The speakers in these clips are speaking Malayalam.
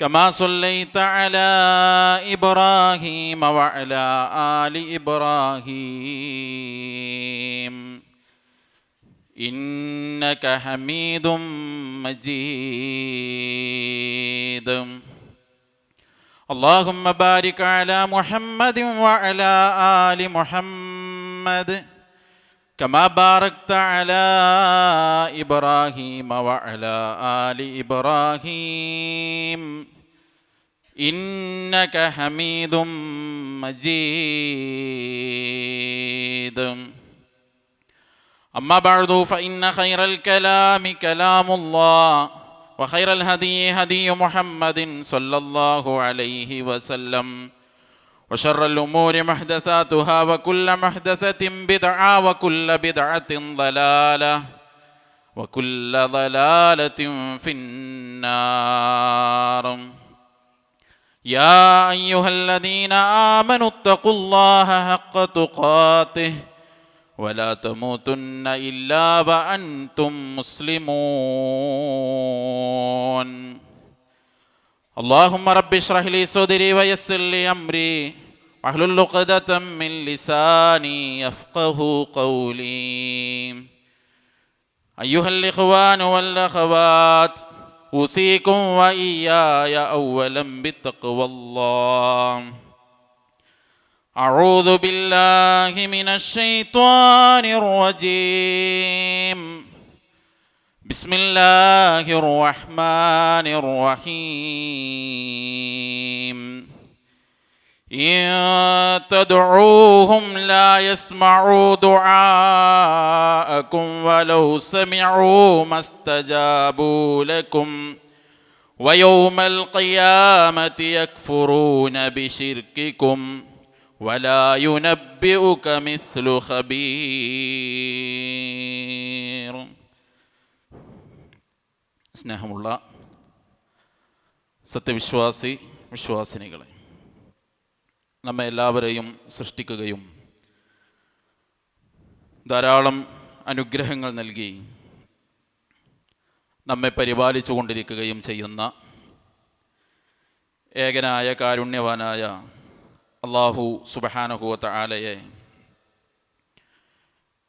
كما صليت على إبراهيم وعلى آل إبراهيم إنك حميد مجيد اللهم بارك على محمد وعلى آل محمد كما باركت على ابراهيم وعلى ال ابراهيم انك حميد مجيد اما بعد فان خير الكلام كلام الله وخير الهدي هدي محمد صلى الله عليه وسلم وشر الأمور محدثاتها وكل محدثة بدعة وكل بدعة ضلالة وكل ضلالة في النار. يا أيها الذين آمنوا اتقوا الله حق تقاته ولا تموتن إلا وأنتم مسلمون. اللهم رب اشرح لي صدري ويسر لي أمري. واحلل عقدة من لساني يفقه قولي. أيها الإخوان والأخوات أوصيكم وإياي اولا بتقوى الله. أعوذ بالله من الشيطان الرجيم. بسم الله الرحمن الرحيم. إن تدعوهم لا يسمعوا دعاءكم ولو سمعوا ما استجابوا لكم ويوم القيامة يكفرون بشرككم ولا ينبئك مثل خبير സ്നേഹമുള്ള സത്യവിശ്വാസി വിശ്വാസിനികളെ നമ്മെ എല്ലാവരെയും സൃഷ്ടിക്കുകയും ധാരാളം അനുഗ്രഹങ്ങൾ നൽകി നമ്മെ പരിപാലിച്ചു കൊണ്ടിരിക്കുകയും ചെയ്യുന്ന ഏകനായ കാരുണ്യവാനായ അള്ളാഹു സുബഹാനഹുവത്ത ആലയെ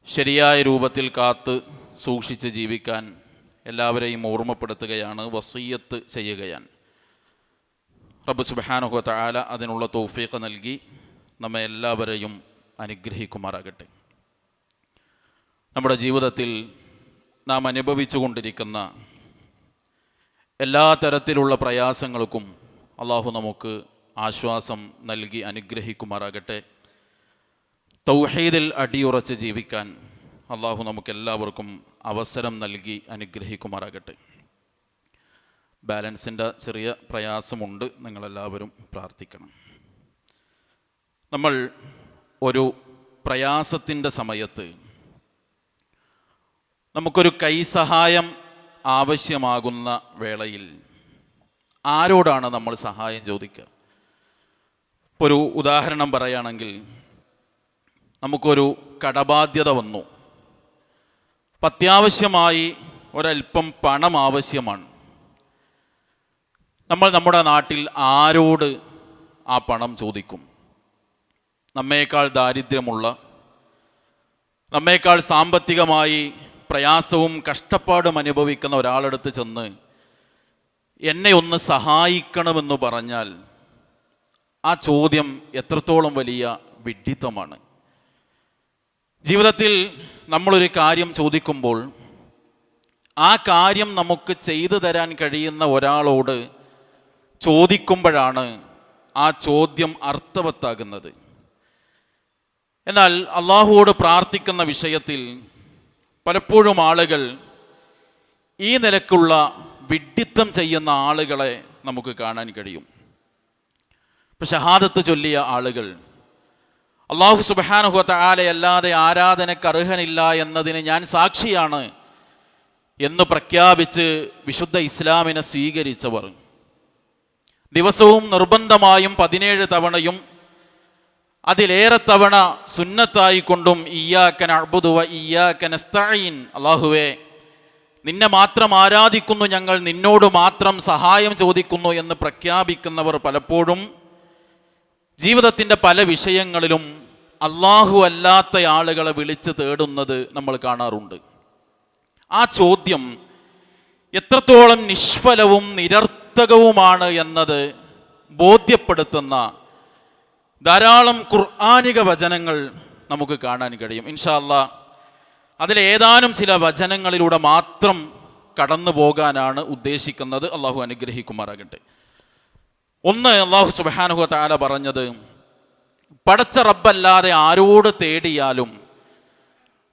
ശരിയായ രൂപത്തിൽ കാത്ത് സൂക്ഷിച്ച് ജീവിക്കാൻ എല്ലാവരെയും ഓർമ്മപ്പെടുത്തുകയാണ് വസീയത്ത് ചെയ്യുകയാണ്. റബ്ബ് സുബാനുഹത്ത ആല അതിനുള്ള തൗഫീഖ് നൽകി നമ്മെ എല്ലാവരെയും അനുഗ്രഹിക്കുമാറാകട്ടെ. നമ്മുടെ ജീവിതത്തിൽ നാം അനുഭവിച്ചു കൊണ്ടിരിക്കുന്ന എല്ലാ തരത്തിലുള്ള പ്രയാസങ്ങൾക്കും അള്ളാഹു നമുക്ക് ആശ്വാസം നൽകി അനുഗ്രഹിക്കുമാറാകട്ടെ. തൗഹീദിൽ അടിയുറച്ച് ജീവിക്കാൻ അള്ളാഹു നമുക്കെല്ലാവർക്കും അവസരം നൽകി അനുഗ്രഹിക്കുമാറാകട്ടെ. ബാലൻസിന്റെ ചെറിയ പ്രയാസമുണ്ട്. നിങ്ങളെല്ലാവരും പ്രാർത്ഥിക്കണം. നമ്മൾ ഒരു പ്രയാസത്തിന്റെ സമയത്ത് നമുക്കൊരു കൈസഹായം ആവശ്യമാകുന്ന വേളയിൽ ആരോടാണ് നമ്മൾ സഹായം ചോദിക്കുക? ഇപ്പോൾ ഒരു ഉദാഹരണം പറയുകയാണെങ്കിൽ നമുക്കൊരു കടബാധ്യത വന്നു. അപ്പം അത്യാവശ്യമായി ഒരല്പം പണം ആവശ്യമാണ്. നമ്മൾ നമ്മുടെ നാട്ടിൽ ആരോട് ആ പണം ചോദിക്കും? നമ്മേക്കാൾ ദാരിദ്ര്യമുള്ള നമ്മേക്കാൾ സാമ്പത്തികമായി പ്രയാസവും കഷ്ടപ്പാടും അനുഭവിക്കുന്ന ഒരാളടുത്ത് ചെന്ന് എന്നെ ഒന്ന് സഹായിക്കണമെന്ന് പറഞ്ഞാൽ ആ ചോദ്യം എത്രത്തോളം വലിയ വിഡ്ഢിത്തമാണ്. ജീവിതത്തിൽ നമ്മളൊരു കാര്യം ചോദിക്കുമ്പോൾ ആ കാര്യം നമുക്ക് ചെയ്തു തരാൻ കഴിയുന്ന ഒരാളോട് ചോദിക്കുമ്പോഴാണ് ആ ചോദ്യം അർത്ഥവത്താകുന്നത്. എന്നാൽ അള്ളാഹുവോട് പ്രാർത്ഥിക്കുന്ന വിഷയത്തിൽ പലപ്പോഴും ആളുകൾ ഈ നിലക്കുള്ള വിഡ്ഢിത്തം ചെയ്യുന്ന ആളുകളെ നമുക്ക് കാണാൻ കഴിയും. ഇപ്പം ഷഹാദത്ത് ചൊല്ലിയ ആളുകൾ അള്ളാഹു സുബാനുഹത്ത ആലയല്ലാതെ ആരാധനക്ക് അർഹനില്ല എന്നതിന് ഞാൻ സാക്ഷിയാണ് എന്ന് പ്രഖ്യാപിച്ച് വിശുദ്ധ ഇസ്ലാമിനെ സ്വീകരിച്ചവർ. ദിവസവും നിർബന്ധമായും പതിനേഴ് തവണയും അതിലേറെ തവണ സുന്നത്തായിക്കൊണ്ടും ഇയാക്കൻ ഇയ്യാക്കൻ സ്തഴീൻ അള്ളാഹുവേ നിന്നെ മാത്രം ആരാധിക്കുന്നു ഞങ്ങൾ നിന്നോട് മാത്രം സഹായം ചോദിക്കുന്നു എന്ന് പ്രഖ്യാപിക്കുന്നവർ പലപ്പോഴും ജീവിതത്തിന്റെ പല വിഷയങ്ങളിലും അള്ളാഹു അല്ലാത്ത ആളുകളെ വിളിച്ച് തേടുന്നത് നമ്മൾ കാണാറുണ്ട്. ആ ചോദ്യം എത്രത്തോളം നിഷ്ഫലവും നിരർത്ഥകവുമാണ് എന്നത് ബോധ്യപ്പെടുത്തുന്ന ധാരാളം ഖുർആാനിക വചനങ്ങൾ നമുക്ക് കാണാൻ കഴിയും. ഇൻഷാല്ല അതിലേതാനും ചില വചനങ്ങളിലൂടെ മാത്രം കടന്നു പോകാനാണ് ഉദ്ദേശിക്കുന്നത്. അള്ളാഹു അനുഗ്രഹിക്കുമാറാകട്ടെ. ഒന്ന് അള്ളാഹു സുബാനുഹു താല പറഞ്ഞത് പടച്ച റബ്ബല്ലാതെ ആരോട് തേടിയാലും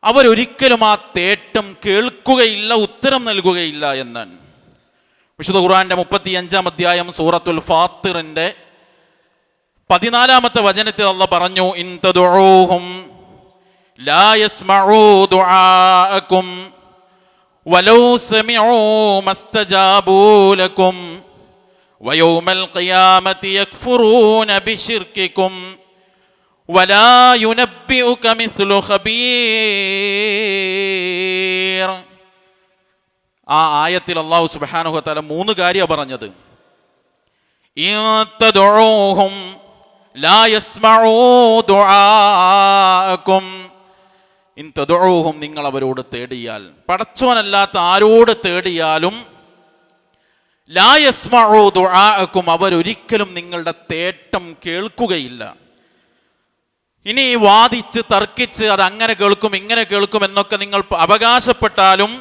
അവരൊരിക്കലും ആ തേട്ടം കേൾക്കുകയില്ല ഉത്തരം നൽകുകയില്ല എന്നാണ്. വിശുദ്ധ ഖുർആന്റെ മുപ്പത്തി അഞ്ചാം അധ്യായം സൂറത്തുൽ ഫാത്തിറിന്റെ പതിനാലാമത്തെ വചനത്തിൽ അള്ള പറഞ്ഞു ഇൻ തദുഊഹും ലാ യസ്മഊ ദുആഅക്കും വലൗ സമിഊ മസ്തജാബൂ ലക്കും ويوم القيامة يكفرون بشرككم ولا ينبئك مثل خبير ആ ആയത്തിൽ അള്ളാഹു സുബാനുഹ തല മൂന്ന് കാര്യമാണ് പറഞ്ഞത്. തദ്ഉഹും നിങ്ങൾ അവരോട് തേടിയാൽ പടച്ചോനല്ലാത്ത ആരോട് തേടിയാലും ലായസ്മഴോ ദുആഅക്കും അവരൊരിക്കലും നിങ്ങളുടെ തേട്ടം കേൾക്കുകയില്ല. ഇനി വാദിച്ച് തർക്കിച്ച് അത് അങ്ങനെ കേൾക്കും ഇങ്ങനെ കേൾക്കും എന്നൊക്കെ നിങ്ങൾ അവകാശപ്പെട്ടാലും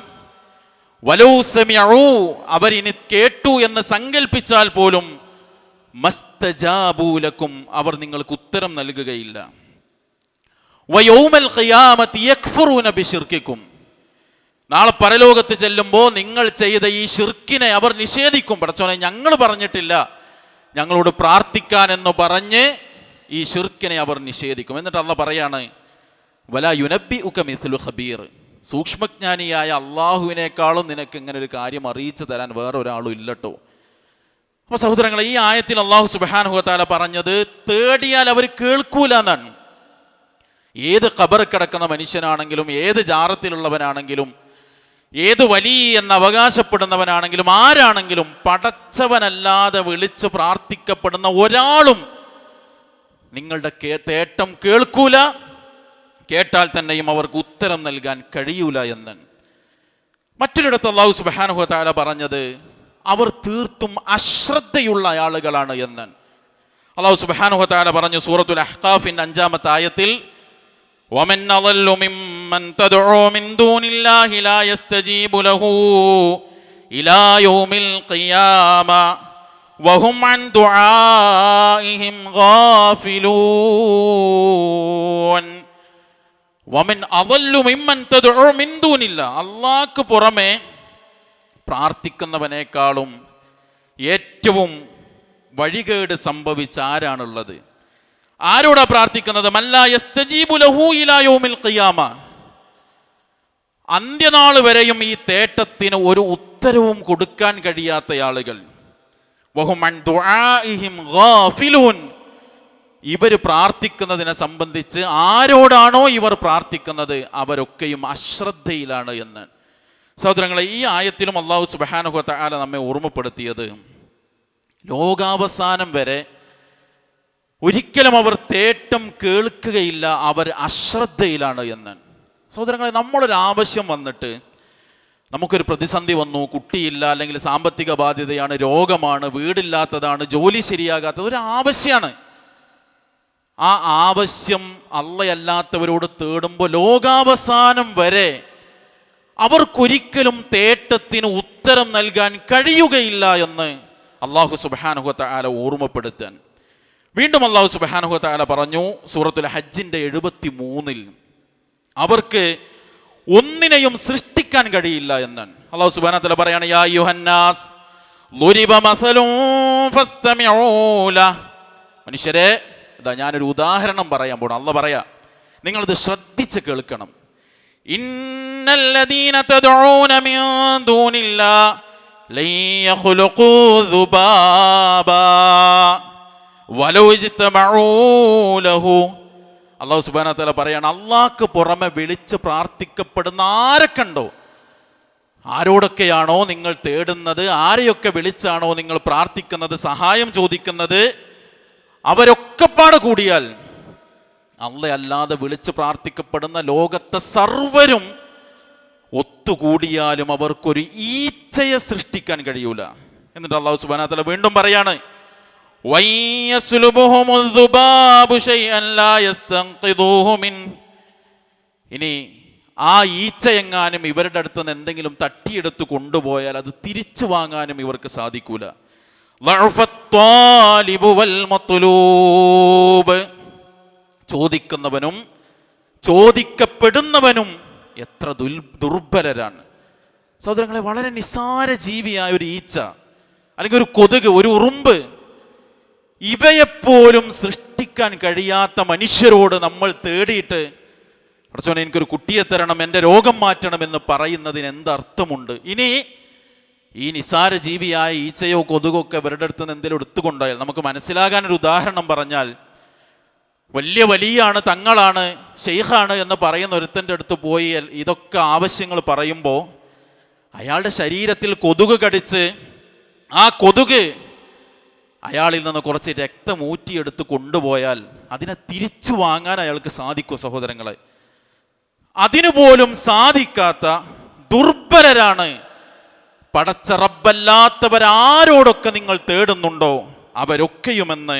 വലൗ അവർ അവരിനി കേട്ടു എന്ന് സങ്കല്പിച്ചാൽ പോലും മസ്തജാബൂലക്കും അവർ നിങ്ങൾക്ക് ഉത്തരം നൽകുകയില്ല. വയൗമൽ ബിശിർക്കിക്കും. നാളെ പരലോകത്ത് ചെല്ലുമ്പോൾ നിങ്ങൾ ചെയ്ത ഈ ഷിർക്കിനെ അവർ നിഷേധിക്കും പടച്ചോനെ ഞങ്ങൾ പറഞ്ഞിട്ടില്ല. ഞങ്ങളോട് പ്രാർത്ഥിക്കാൻ എന്ന് പറഞ്ഞ് ഈ ഷിർക്കിനെ അവർ നിഷേധിക്കും. എന്നിട്ട് അള്ള പറയാണ് വലാ യുനബി ഉക്കമിസ്ലു ഹബീർ ഖബീർ. സൂക്ഷ്മജ്ഞാനിയായ അള്ളാഹുവിനേക്കാളും നിനക്ക് ഇങ്ങനെ ഒരു കാര്യം അറിയിച്ചു തരാൻ വേറെ ഒരാളും ഇല്ലട്ടോ. അപ്പൊ സഹോദരങ്ങൾ ഈ ആയത്തിൽ അള്ളാഹു സുബാനുഹത്താല പറഞ്ഞത് തേടിയാൽ അവർ കേൾക്കൂല എന്നാണ് ഏത് ഖബർ കിടക്കുന്ന മനുഷ്യനാണെങ്കിലും ഏത് ജാറത്തിലുള്ളവനാണെങ്കിലും ഏത് വലിയ എന്ന് അവകാശപ്പെടുന്നവനാണെങ്കിലും ആരാണെങ്കിലും പടച്ചവനല്ലാതെ വിളിച്ച് പ്രാർത്ഥിക്കപ്പെടുന്ന ഒരാളും നിങ്ങളുടെ തേട്ടം കേൾക്കൂല കേട്ടാൽ തന്നെയും അവർക്ക് ഉത്തരം നൽകാൻ കഴിയൂല എന്ന് മറ്റൊരിടത്ത് അള്ളാഹു സുബാനുഹു താല പറഞ്ഞത് അവർ തീർത്തും അശ്രദ്ധയുള്ള ആളുകളാണ് എന്ന് അള്ളാഹു സുബാനുഹു താല പറഞ്ഞു സൂറത്തുൽ അഹ്കാഫിന്റെ അഞ്ചാമത്തെ ആയത്തിൽ ومن أضل ممن تدعو من دون الله لا يستجيب له إلى يوم القيامة وهم عن دعائهم غافلون വമൻ അവല്ലു മിമ്മൻ തദ്ഉ മിൻ ദൂനില്ല. അള്ളാഹ്ക്ക് പുറമെ പ്രാർത്ഥിക്കുന്നവനേക്കാളും ഏറ്റവും വഴികേട് സംഭവിച്ച ആരാണുള്ളത്? ആരോടാ പ്രാർത്ഥിക്കുന്നത്? ഖിയാമ. അന്ത്യനാൾ വരെയും ഈ തേട്ടത്തിന് ഒരു ഉത്തരവും കൊടുക്കാൻ കഴിയാത്ത ആളുകൾ. ഇവർ പ്രാർത്ഥിക്കുന്നതിനെ സംബന്ധിച്ച് ആരോടാണോ ഇവർ പ്രാർത്ഥിക്കുന്നത് അവരൊക്കെയും അശ്രദ്ധയിലാണ് എന്ന്. സഹോദരങ്ങളെ ഈ ആയത്തിലും അള്ളാഹു സുബാനുഹ താല നമ്മെ ഓർമ്മപ്പെടുത്തിയത് ലോകാവസാനം വരെ ഒരിക്കലും അവർ തേട്ടം കേൾക്കുകയില്ല അവർ അശ്രദ്ധയിലാണ് എന്ന്. സഹോദരങ്ങളെ നമ്മളൊരു ആവശ്യം വന്നിട്ട് നമുക്കൊരു പ്രതിസന്ധി വന്നു കുട്ടിയില്ല അല്ലെങ്കിൽ സാമ്പത്തിക ബാധ്യതയാണ് രോഗമാണ് വീടില്ലാത്തതാണ് ജോലി ശരിയാകാത്തത് ഒരു ആവശ്യമാണ് ആ ആവശ്യം അള്ളയല്ലാത്തവരോട് തേടുമ്പോൾ ലോകാവസാനം വരെ അവർക്കൊരിക്കലും തേട്ടത്തിന് ഉത്തരം നൽകാൻ കഴിയുകയില്ല എന്ന് അള്ളാഹു സുബാനുഹത്ത ആല ഓർമ്മപ്പെടുത്താൻ. വീണ്ടും അള്ളാഹു സുബാനുഹത്ത ആല പറഞ്ഞു സൂറത്തുൽ ഹജ്ജിന്റെ എഴുപത്തി മൂന്നിൽ അവർക്ക് ഒന്നിനെയും സൃഷ്ടിക്കാൻ കഴിയില്ല എന്നാണ്. അള്ളാഹു സുബാനത്തല പറയാണ് യാ മനുഷ്യരെ ഇതാ ഞാനൊരു ഉദാഹരണം പറയാൻ പോണം. അല്ല പറയാ നിങ്ങളിത് ശ്രദ്ധിച്ച് കേൾക്കണം. ഇന്നല്ലദീന മിൻ പറയാണ് അള്ളാഹ്ക്ക് പുറമെ വിളിച്ച് പ്രാർത്ഥിക്കപ്പെടുന്ന ആരൊക്കെണ്ടോ ആരോടൊക്കെയാണോ നിങ്ങൾ തേടുന്നത്? ആരെയൊക്കെ വിളിച്ചാണോ നിങ്ങൾ പ്രാർത്ഥിക്കുന്നത്? സഹായം ചോദിക്കുന്നത്? അവരൊക്കെ പാട് കൂടിയാൽ അല്ലാതെ വിളിച്ച് പ്രാർത്ഥിക്കപ്പെടുന്ന ലോകത്തെ സർവരും ഒത്തുകൂടിയാലും അവർക്കൊരു ഈച്ചയെ സൃഷ്ടിക്കാൻ കഴിയൂല. എന്നിട്ട് അള്ളാഹു സുബാനത്തല വീണ്ടും പറയാണ് ഇനി ആ ഈച്ച എങ്ങാനും ഇവരുടെ അടുത്ത് നിന്ന് എന്തെങ്കിലും തട്ടിയെടുത്ത് കൊണ്ടുപോയാൽ അത് തിരിച്ചു വാങ്ങാനും ഇവർക്ക് സാധിക്കൂല. ചോദിക്കുന്നവനും ചോദിക്കപ്പെടുന്നവനും എത്ര ദുൽ ദുർബലരാണ്. സഹോദരങ്ങളെ വളരെ നിസ്സാര ജീവിയായ ഒരു ഈച്ച അല്ലെങ്കിൽ ഒരു കൊതുക് ഒരു ഉറുമ്പ് ഇവയെപ്പോലും സൃഷ്ടിക്കാൻ കഴിയാത്ത മനുഷ്യരോട് നമ്മൾ തേടിയിട്ട് കുറച്ചോനെ എനിക്കൊരു കുട്ടിയെ തരണം എന്റെ രോഗം മാറ്റണം എന്ന് പറയുന്നതിന് എന്തർത്ഥമുണ്ട്? ഇനി ഈ നിസാര ജീവിയായ ഈച്ചയോ കൊതുകോ ഒക്കെ ഇവരുടെ അടുത്ത് നിന്ന് എന്തെങ്കിലും എടുത്തുകൊണ്ടായാൽ നമുക്ക് മനസ്സിലാകാൻ ഒരു ഉദാഹരണം പറഞ്ഞാൽ വലിയ വലിയാണ് തങ്ങളാണ് ഷെയ്ഖാണ് എന്ന് പറയുന്ന ഒരുത്തന്റെ അടുത്ത് പോയി ഇതൊക്കെ ആവശ്യങ്ങൾ പറയുമ്പോൾ അയാളുടെ ശരീരത്തിൽ കൊതുക് കടിച്ച് ആ കൊതുക് അയാളിൽ നിന്ന് കുറച്ച് രക്തം ഊറ്റിയെടുത്ത് കൊണ്ടുപോയാൽ അതിനെ തിരിച്ചു വാങ്ങാൻ അയാൾക്ക് സാധിക്കും സഹോദരങ്ങളെ? അതിനുപോലും സാധിക്കാത്ത ദുർബലരാണ് പടച്ച റബ്ബല്ലാത്തവരാരോടൊക്കെ നിങ്ങൾ തേടുന്നുണ്ടോ അവരൊക്കെയുമെന്ന്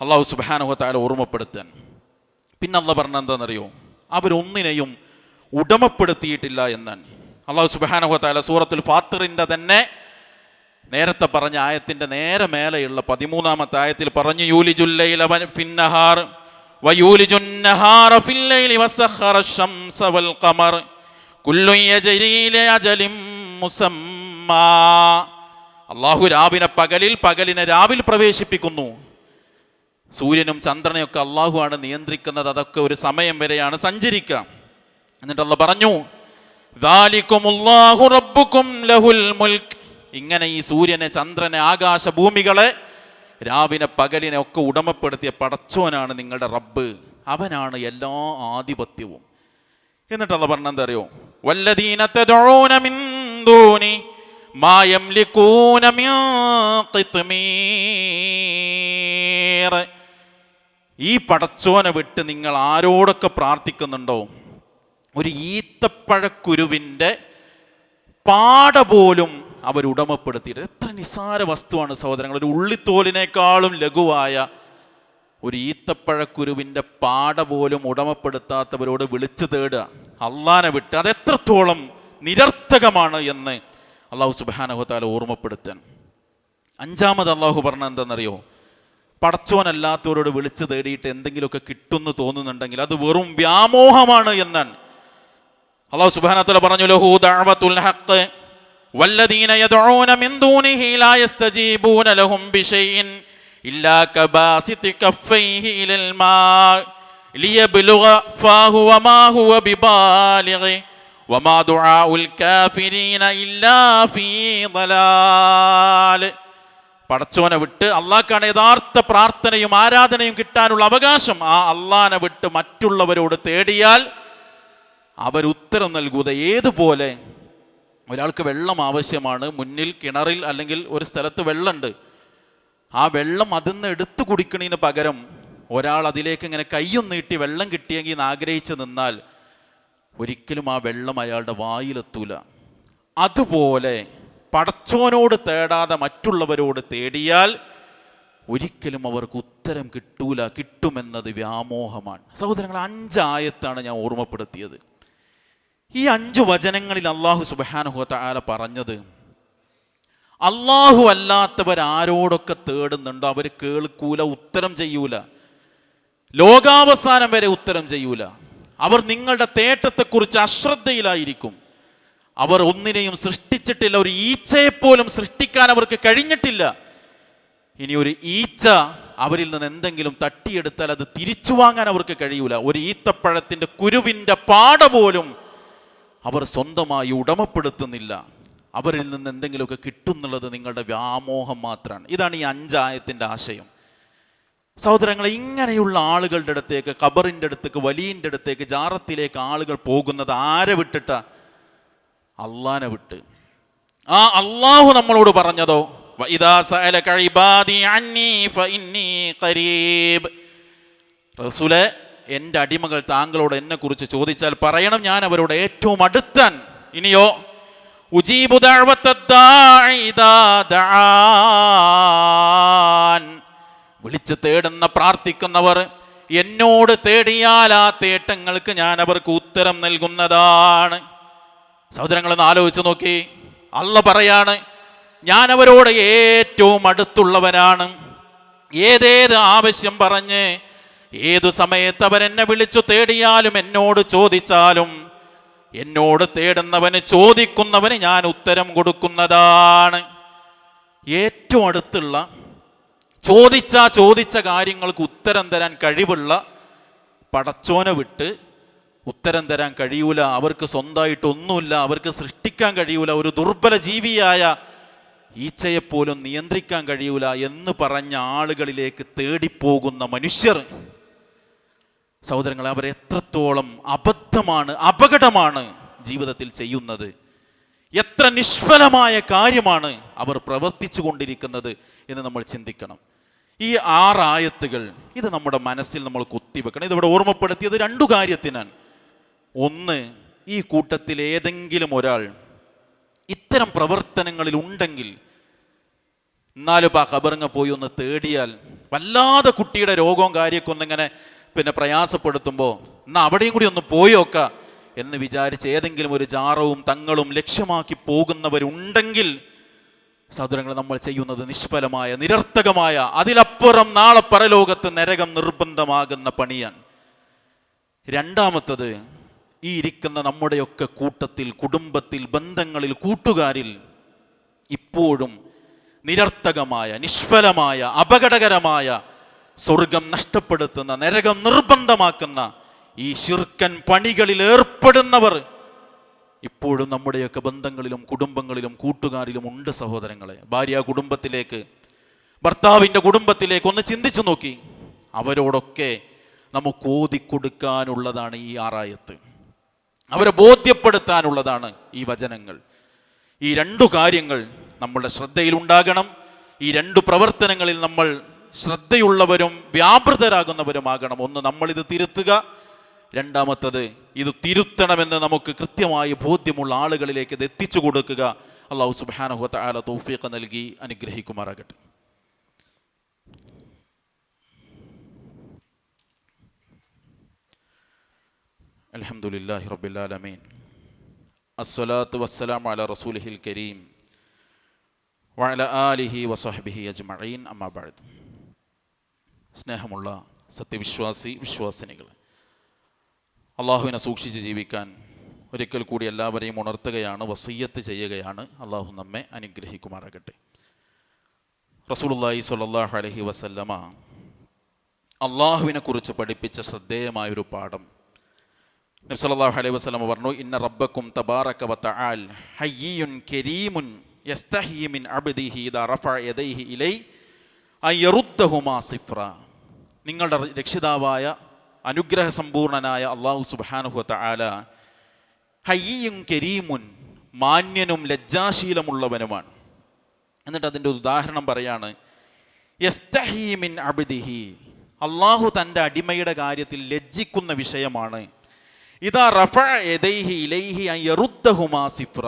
അള്ളാഹു സുബാനുഹത്താല ഓർമ്മപ്പെടുത്താൻ പിന്നെ അള്ള പറഞ്ഞ എന്താണെന്നറിയോ അവരൊന്നിനെയും ഉടമപ്പെടുത്തിയിട്ടില്ല എന്നാണ് അള്ളാഹു സുബാനുഹത്താല സൂറത്തുൽ ഫാത്തിറിൻ്റെ തന്നെ നേരത്തെ പറഞ്ഞ ആയത്തിന്റെ നേരെ മേലെയുള്ള പതിമൂന്നാമത്തെ ആയത്തിൽ പറഞ്ഞു യൂലിജുല്ലൈല വ- ഫിന്നഹാർ വയൂലിജുന്നഹാറ ഫില്ലൈലി വസഖറ الشمس والقمر كل يجري لأجل مسمى അള്ളാഹു രാവിനെ പകലിൽ പകലിനെ രാവിൽ പ്രവേശിപ്പിക്കുന്നു. സൂര്യനും ചന്ദ്രനെയൊക്കെ അള്ളാഹു ആണ് നിയന്ത്രിക്കുന്നത്. അതൊക്കെ ഒരു സമയം വരെയാണ് സഞ്ചരിക്കുക. എന്നിട്ട് അള്ള പറഞ്ഞു "ദാലിക്കുമുല്ലാഹു റബ്ബുക്കും ലഹുൽ മുൽക്ക് ഇങ്ങനെ ഈ സൂര്യനെ ചന്ദ്രനെ ആകാശ ഭൂമികളെ രാവിനെ പകലിനെ ഒക്കെ ഉടമപ്പെടുത്തിയ പടച്ചോനാണ് നിങ്ങളുടെ റബ്ബ്. അവനാണ് എല്ലാ ആധിപത്യവും. എന്നിട്ട് അള്ള പറഞ്ഞ എന്താ അറിയോ? വല്ലദീന ഈ പടച്ചോനെ വിട്ട് നിങ്ങൾ ആരോടൊക്കെ പ്രാർത്ഥിക്കുന്നുണ്ടോ? ഒരു ഈത്തപ്പഴക്കുരുവിന്റെ പാട പോലും അവർ എത്ര നിസാര വസ്തുവാണ് സഹോദരങ്ങൾ ഒരു ഉള്ളിത്തോലിനേക്കാളും ലഘുവായ ഒരു ഈത്തപ്പഴക്കുരുവിന്റെ പാട പോലും ഉടമപ്പെടുത്താത്തവരോട് വിളിച്ചു തേടുക. അള്ളാനെ വിട്ട് അതെത്രത്തോളം നിരർത്ഥകമാണ് എന്ന് അള്ളാഹു സുബാനഹുത്താല ഓർമ്മപ്പെടുത്താൻ. അഞ്ചാമത് അള്ളാഹു പറഞ്ഞ എന്താണെന്നറിയോ? പടച്ചോനല്ലാത്തവരോട് വിളിച്ചു തേടിയിട്ട് എന്തെങ്കിലുമൊക്കെ കിട്ടുമെന്ന് തോന്നുന്നുണ്ടെങ്കിൽ അത് വെറും വ്യാമോഹമാണ് എന്നാണ്. അള്ളാഹു സുബ്ഹാനഹു പറഞ്ഞു ലഹു ദഅവത്തുൽ ഹഖ് മാ ലിയബ്ലുഗ ഫാഹു വമാ ഹുവ ബിബാലിഗി വമാ ദുആഉൽ കാഫിരീന ഇല്ലാ ഫീ ضلال. പടച്ചോനെ വിട്ട് അള്ളാഹ്ക്കാണ് യഥാർത്ഥ പ്രാർത്ഥനയും ആരാധനയും കിട്ടാനുള്ള അവകാശം. ആ അള്ളാനെ വിട്ട് മറ്റുള്ളവരോട് തേടിയാൽ അവരുത്തരം നൽകുക ഏതുപോലെ? ഒരാൾക്ക് വെള്ളം ആവശ്യമാണ്. മുന്നിൽ കിണറിൽ അല്ലെങ്കിൽ ഒരു സ്ഥലത്ത് വെള്ളമുണ്ട്. ആ വെള്ളം അതിൽ നിന്ന് എടുത്തു കുടിക്കണതിന് പകരം ഒരാൾ അതിലേക്ക് ഇങ്ങനെ കയ്യൊന്നീട്ടി നീട്ടി വെള്ളം കിട്ടിയെങ്കിൽ എന്ന് ആഗ്രഹിച്ച് നിന്നാൽ ഒരിക്കലും ആ വെള്ളം അയാളുടെ വായിലെത്തൂല. അതുപോലെ പടച്ചോനോട് തേടാതെ മറ്റുള്ളവരോട് തേടിയാൽ ഒരിക്കലും അവർക്ക് ഉത്തരം കിട്ടൂല കിട്ടുമെന്നത് വ്യാമോഹമാണ്. സഹോദരങ്ങൾ അഞ്ചായത്താണ് ഞാൻ ഓർമ്മപ്പെടുത്തിയത്. ഈ അഞ്ച് വചനങ്ങളിൽ അള്ളാഹു സുബാനുഹത്ത ആല പറഞ്ഞത് അള്ളാഹു അല്ലാത്തവർ ആരോടൊക്കെ തേടുന്നുണ്ടോ? അവർ കേൾക്കൂല ഉത്തരം ചെയ്യൂല. ലോകാവസാനം വരെ ഉത്തരം ചെയ്യൂല. അവർ നിങ്ങളുടെ തേട്ടത്തെക്കുറിച്ച് അശ്രദ്ധയിലായിരിക്കും. അവർ ഒന്നിനെയും സൃഷ്ടിച്ചിട്ടില്ല ഒരു ഈച്ചയെപ്പോലും സൃഷ്ടിക്കാൻ അവർക്ക് കഴിഞ്ഞിട്ടില്ല. ഇനി ഒരു ഈച്ച അവരിൽ നിന്ന് എന്തെങ്കിലും തട്ടിയെടുത്താൽ അത് തിരിച്ചു വാങ്ങാൻ അവർക്ക് കഴിയൂല. ഒരു ഈത്തപ്പഴത്തിന്റെ കുരുവിന്റെ പാട പോലും അവർ സ്വന്തമായി ഉടമപ്പെടുത്തുന്നില്ല. അവരിൽ നിന്ന് എന്തെങ്കിലുമൊക്കെ കിട്ടുന്നുള്ളത് നിങ്ങളുടെ വ്യാമോഹം മാത്രമാണ്. ഇതാണ് ഈ അഞ്ചായത്തിന്റെ ആശയം. സഹോദരങ്ങളെ ഇങ്ങനെയുള്ള ആളുകളുടെ അടുത്തേക്ക് ഖബറിന്റെ അടുത്തേക്ക് വലിയന്റെ അടുത്തേക്ക് ജാറത്തിലേക്ക് ആളുകൾ പോകുന്നത് ആരെ വിട്ടിട്ട? അള്ളാനെ വിട്ട്. ആ അള്ളാഹു നമ്മളോട് പറഞ്ഞതോ? റസൂലെ എന്റെ അടിമകൾ താങ്കളോട് എന്നെ കുറിച്ച് ചോദിച്ചാൽ പറയണം ഞാൻ അവരോട് ഏറ്റവും അടുത്തൻ. ഇനിയോ ഉജീബു ദഅവത്തദ്ദാഇ ഇദാ ദആൻ. വിളിച്ച് തേടുന്ന പ്രാർത്ഥിക്കുന്നവർ എന്നോട് തേടിയാൽ ആ തേട്ടങ്ങൾക്ക് ഞാൻ അവർക്ക് ഉത്തരം നൽകുന്നതാണ്. സഹോദരങ്ങളൊന്ന് ആലോചിച്ച് നോക്കി. അല്ല പറയാണ് ഞാൻ അവരോട് ഏറ്റവും അടുത്തുള്ളവനാണ്. ഏതേത് ആവശ്യം പറഞ്ഞ് ഏതു സമയത്ത് എന്നെ വിളിച്ചു തേടിയാലും എന്നോട് ചോദിച്ചാലും എന്നോട് തേടുന്നവന് ചോദിക്കുന്നവന് ഞാൻ ഉത്തരം കൊടുക്കുന്നതാണ്. ഏറ്റവും അടുത്തുള്ള ചോദിച്ച ചോദിച്ച കാര്യങ്ങൾക്ക് ഉത്തരം തരാൻ കഴിവുള്ള പടച്ചോനെ വിട്ട് ഉത്തരം തരാൻ കഴിയൂല അവർക്ക് സ്വന്തമായിട്ട് ഒന്നുമില്ല അവർക്ക് സൃഷ്ടിക്കാൻ കഴിയൂല ഒരു ദുർബല ജീവിയായ ഈച്ചയെപ്പോലും നിയന്ത്രിക്കാൻ കഴിയൂല എന്ന് പറഞ്ഞ ആളുകളിലേക്ക് തേടിപ്പോകുന്ന മനുഷ്യർ. സഹോദരങ്ങൾ അവർ എത്രത്തോളം അബദ്ധമാണ് അപകടമാണ് ജീവിതത്തിൽ ചെയ്യുന്നത്. എത്ര നിഷ്ഫലമായ കാര്യമാണ് അവർ പ്രവർത്തിച്ചു കൊണ്ടിരിക്കുന്നത് എന്ന് നമ്മൾ ചിന്തിക്കണം. ഈ ആറായത്തുകൾ ഇത് നമ്മുടെ മനസ്സിൽ നമ്മൾ കുത്തിവെക്കണം. ഇതിവിടെ ഓർമ്മപ്പെടുത്തിയത് രണ്ടു കാര്യത്തിനാണ്. ഒന്ന് ഈ കൂട്ടത്തിൽ ഏതെങ്കിലും ഒരാൾ ഇത്തരം പ്രവർത്തനങ്ങളിൽ ഉണ്ടെങ്കിൽ എന്നാലും ആ ഖബറിങ്ങ പോയി ഒന്ന് തേടിയാൽ വല്ലാതെ കുട്ടിയുടെ രോഗവും കാര്യമൊക്കെ ഒന്നിങ്ങനെ പിന്നെ പ്രയാസപ്പെടുത്തുമ്പോൾ എന്നാൽ അവിടെയും കൂടി ഒന്ന് പോയോക്ക എന്ന് വിചാരിച്ച് ഏതെങ്കിലും ഒരു ജാറവും തങ്ങളും ലക്ഷ്യമാക്കി പോകുന്നവരുണ്ടെങ്കിൽ സഹോദരങ്ങൾ നമ്മൾ ചെയ്യുന്നത് നിഷ്ഫലമായ നിരർത്ഥകമായ അതിലപ്പുറം നാളെ പരലോകത്ത് നരകം നിർബന്ധമാകുന്ന പണിയാണ്. രണ്ടാമത്തത് ഈ ഇരിക്കുന്ന നമ്മുടെയൊക്കെ കൂട്ടത്തിൽ കുടുംബത്തിൽ ബന്ധങ്ങളിൽ കൂട്ടുകാരിൽ ഇപ്പോഴും നിരർത്ഥകമായ നിഷ്ഫലമായ അപകടകരമായ സ്വർഗം നഷ്ടപ്പെടുത്തുന്ന നരകം നിർബന്ധമാക്കുന്ന ഈ ശിർക്കൻ പണികളിൽ ഏർപ്പെടുന്നവർ ഇപ്പോഴും നമ്മുടെയൊക്കെ ബന്ധങ്ങളിലും കുടുംബങ്ങളിലും കൂട്ടുകാരിലും ഉണ്ട് സഹോദരങ്ങളെ. ഭാര്യ കുടുംബത്തിലേക്ക് ഭർത്താവിന്റെ കുടുംബത്തിലേക്ക് ഒന്ന് ചിന്തിച്ചു നോക്കി. അവരോടൊക്കെ നമുക്ക് ഓതിക്കൊടുക്കാനുള്ളതാണ് ഈ ആറായത്ത്. അവരെ ബോധ്യപ്പെടുത്താനുള്ളതാണ് ഈ വചനങ്ങൾ. ഈ രണ്ടു കാര്യങ്ങൾ നമ്മളുടെ ശ്രദ്ധയിലുണ്ടാകണം ഈ രണ്ടു പ്രവർത്തനങ്ങളിൽ നമ്മൾ ശ്രദ്ധയുള്ളവരും വ്യാപൃതരാകുന്നവരുമാകണം. ഒന്ന് നമ്മളിത് തിരുത്തുക. രണ്ടാമത്തത് ഇത് തിരുത്തണമെന്ന് നമുക്ക് കൃത്യമായി ബോധ്യമുള്ള ആളുകളിലേക്ക് ഇത് എത്തിച്ചു കൊടുക്കുക. അള്ളാഹു സുബാനഹുത്ത ആല തൗഫീഖ് നൽകി അനുഗ്രഹിക്കുമാറാകട്ടെ. അലഹമുല്ലാഹി റബുല്ലാലമീൻ അസ്സലാത്തു വസ്സലാം അല റസൂലിഹിൽ കരീം. വഅല ആലിഹി വസഹബിഹി അജ്മഈൻ. അമ്മാബാഴ് സ്നേഹമുള്ള സത്യവിശ്വാസി വിശ്വാസിനികൾ അള്ളാഹുവിനെ സൂക്ഷിച്ച് ജീവിക്കാൻ ഒരിക്കൽ കൂടി എല്ലാവരെയും ഉണർത്തുകയാണ് വസയ്യത്ത് ചെയ്യുകയാണ്. അള്ളാഹു നമ്മെ അനുഗ്രഹിക്കുമാറാകട്ടെ. റസൂലുള്ളാഹി സ്വല്ലല്ലാഹു അലഹി വസല്ലമ അള്ളാഹുവിനെ കുറിച്ച് പഠിപ്പിച്ച ശ്രദ്ധേയമായൊരു പാഠം. നബി സല്ലല്ലാഹു അലൈഹി വസ്ലമ പറഞ്ഞു ഇന്ന റബ്ബക്കും തബാറക വ ഹയ്യിയുൻ കരീമുൻ ഇദാ റഫഅ യദൈഹി ഇലൈ നിങ്ങളുടെ രക്ഷിതാവായ അനുഗ്രഹ സമ്പൂർണനായ അള്ളാഹു സുബ്ഹാനഹു വ തആല ഹയ്യിയും കരീമുൻ മാന്യനും ലജ്ജാശീലമുള്ളവനുമാണ്. എന്നിട്ട് അതിന്റെ ഉദാഹരണം പറയാണ് യസ്തഹീമിൻ അബിദിഹി. അള്ളാഹു തന്റെ അടിമയുടെ കാര്യത്തിൽ ലജ്ജിക്കുന്ന വിഷയമാണ്. ഇതാ റഫ എദൈഹി ഇലൈഹി അയ്യറുദ്ദഹുമാ സിഫ്ര.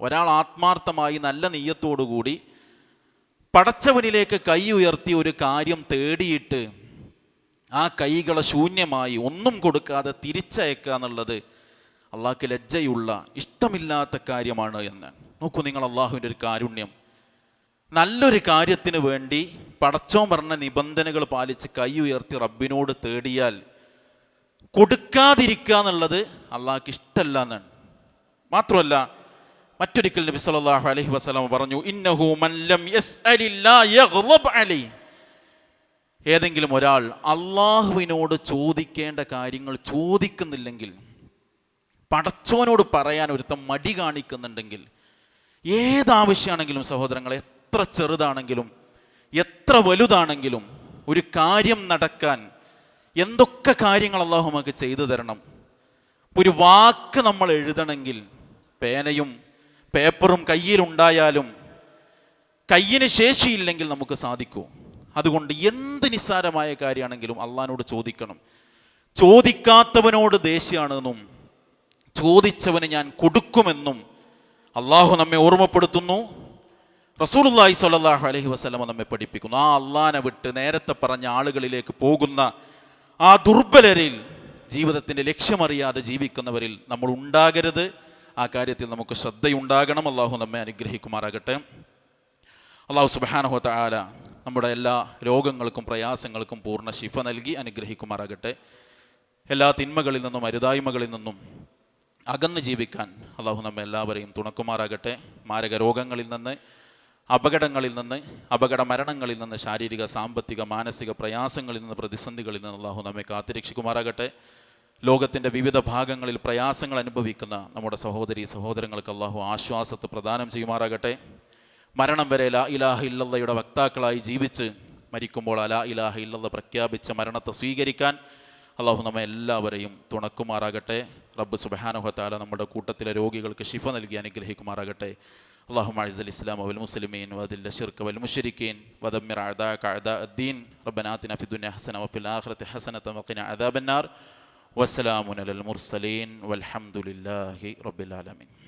ഒരാൾ ആത്മാർത്ഥമായി നല്ല നെയ്യത്തോടുകൂടി പടച്ചവനിലേക്ക് കൈ ഉയർത്തി ഒരു കാര്യം തേടിയിട്ട് ആ കൈകളെ ശൂന്യമായി ഒന്നും കൊടുക്കാതെ തിരിച്ചയക്കുക എന്നുള്ളത് അള്ളാഹ്ക്ക് ലജ്ജയുള്ള ഇഷ്ടമില്ലാത്ത കാര്യമാണ് എന്ന് നോക്കൂ നിങ്ങൾ അള്ളാഹുവിന്റെ ഒരു കാരുണ്യം. നല്ലൊരു കാര്യത്തിന് വേണ്ടി പടച്ചോൻ പറഞ്ഞ നിബന്ധനകൾ പാലിച്ച് കൈ ഉയർത്തി റബ്ബിനോട് തേടിയാൽ കൊടുക്കാതിരിക്കുക എന്നുള്ളത് അള്ളാഹ്ക്ക് ഇഷ്ടമല്ല എന്നാണ്. മാത്രമല്ല മറ്റൊരിക്കൽ നബി സല്ലല്ലാഹു അലൈഹി വസല്ലം പറഞ്ഞു ഇന്നഹു മൻ ലം യസ്അലില്ലാ യഗ്ളബ് അലൈ. ഏതെങ്കിലും ഒരാൾ അള്ളാഹുവിനോട് ചോദിക്കേണ്ട കാര്യങ്ങൾ ചോദിക്കുന്നില്ലെങ്കിൽ പടച്ചോനോട് പറയാൻ ഒരുത്തം മടി കാണിക്കുന്നുണ്ടെങ്കിൽ ഏതാവശ്യമാണെങ്കിലും സഹോദരങ്ങൾ എത്ര ചെറുതാണെങ്കിലും എത്ര വലുതാണെങ്കിലും ഒരു കാര്യം നടക്കാൻ എന്തൊക്കെ കാര്യങ്ങൾ അള്ളാഹു നമുക്ക് ചെയ്തു തരണം. ഒരു വാക്ക് നമ്മൾ എഴുതണമെങ്കിൽ പേനയും പേപ്പറും കയ്യിലുണ്ടായാലും കയ്യിന് ശേഷിയില്ലെങ്കിൽ നമുക്ക് സാധിക്കൂ. അതുകൊണ്ട് എന്ത് നിസ്സാരമായ കാര്യമാണെങ്കിലും അള്ളഹാനോട് ചോദിക്കണം. ചോദിക്കാത്തവനോട് ദേഷ്യമാണെന്നും ചോദിച്ചവന് ഞാൻ കൊടുക്കുമെന്നും അള്ളാഹു നമ്മെ ഓർമ്മപ്പെടുത്തുന്നു. റസൂലുള്ളാഹി സ്വല്ലല്ലാഹു അലൈഹി വസ്ലമ നമ്മെ പഠിപ്പിക്കുന്നു. ആ അള്ളാനെ വിട്ട് നേരത്തെ പറഞ്ഞ ആളുകളിലേക്ക് പോകുന്ന ആ ദുർബലരിൽ ജീവിതത്തിന്റെ ലക്ഷ്യമറിയാതെ ജീവിക്കുന്നവരിൽ നമ്മൾ ഉണ്ടാകരുത്. ആ കാര്യത്തിൽ നമുക്ക് ശ്രദ്ധയുണ്ടാകണം. അള്ളാഹു നമ്മെ അനുഗ്രഹിക്കുമാറാകട്ടെ. അള്ളാഹു സുബാനഹോത്ത ആല നമ്മുടെ എല്ലാ രോഗങ്ങൾക്കും പ്രയാസങ്ങൾക്കും പൂർണ ശിഫ നൽകി അനുഗ്രഹിക്കുമാറാകട്ടെ. എല്ലാ തിന്മകളിൽ നിന്നും അരുതായ്മകളിൽ നിന്നും അകന്ന് ജീവിക്കാൻ അള്ളാഹു നമ്മെ എല്ലാവരെയും തുണക്കുമാറാകട്ടെ. മാരക രോഗങ്ങളിൽ നിന്ന് അപകടങ്ങളിൽ നിന്ന് അപകട മരണങ്ങളിൽ നിന്ന് ശാരീരിക സാമ്പത്തിക മാനസിക പ്രയാസങ്ങളിൽ നിന്ന് പ്രതിസന്ധികളിൽ നിന്ന് അള്ളാഹു നമ്മെ കാത്തിരക്ഷിക്കുമാറാകട്ടെ. ലോകത്തിന്റെ വിവിധ ഭാഗങ്ങളിൽ പ്രയാസങ്ങൾ അനുഭവിക്കുന്ന നമ്മുടെ സഹോദരി സഹോദരങ്ങൾക്ക് അള്ളാഹു ആശ്വാസത്ത് പ്രദാനം ചെയ്യുമാറാകട്ടെ. മരണം വരെ ലാ ഇലാഹ ഇല്ലയുടെ വക്താക്കളായി ജീവിച്ച് മരിക്കുമ്പോൾ അലാ ഇലാഹ ഇല്ലത പ്രഖ്യാപിച്ച മരണത്തെ സ്വീകരിക്കാൻ അള്ളാഹു നമ്മെ എല്ലാവരെയും തുണക്കുമാറാകട്ടെ. റബ്ബ് സുബാനുഹത്താല നമ്മുടെ കൂട്ടത്തിലെ രോഗികൾക്ക് ശിഫ നൽകി അനുഗ്രഹിക്കുമാറാകട്ടെ. അള്ളാഹു മഴൽ ഇസ്ലാം അവൽ മുസ്ലിമീൻ വദിൽ ലഷിർക്ക് വൽ മുഷരിക്കീൻ വദമ്മിർ അദാ കഅദാ അദ്ദീൻ റബ്ബനാത്തിന ഫിദുന്യ ഹസന വഫിൽ ആഖിറതി ഹസനത വഖിന അദാബന്നാർ. വസ്സലാമുനൽ മുർസലീൻ. വൽഹംദുലില്ലാഹി റബ്ബിൽ ആലമീൻ.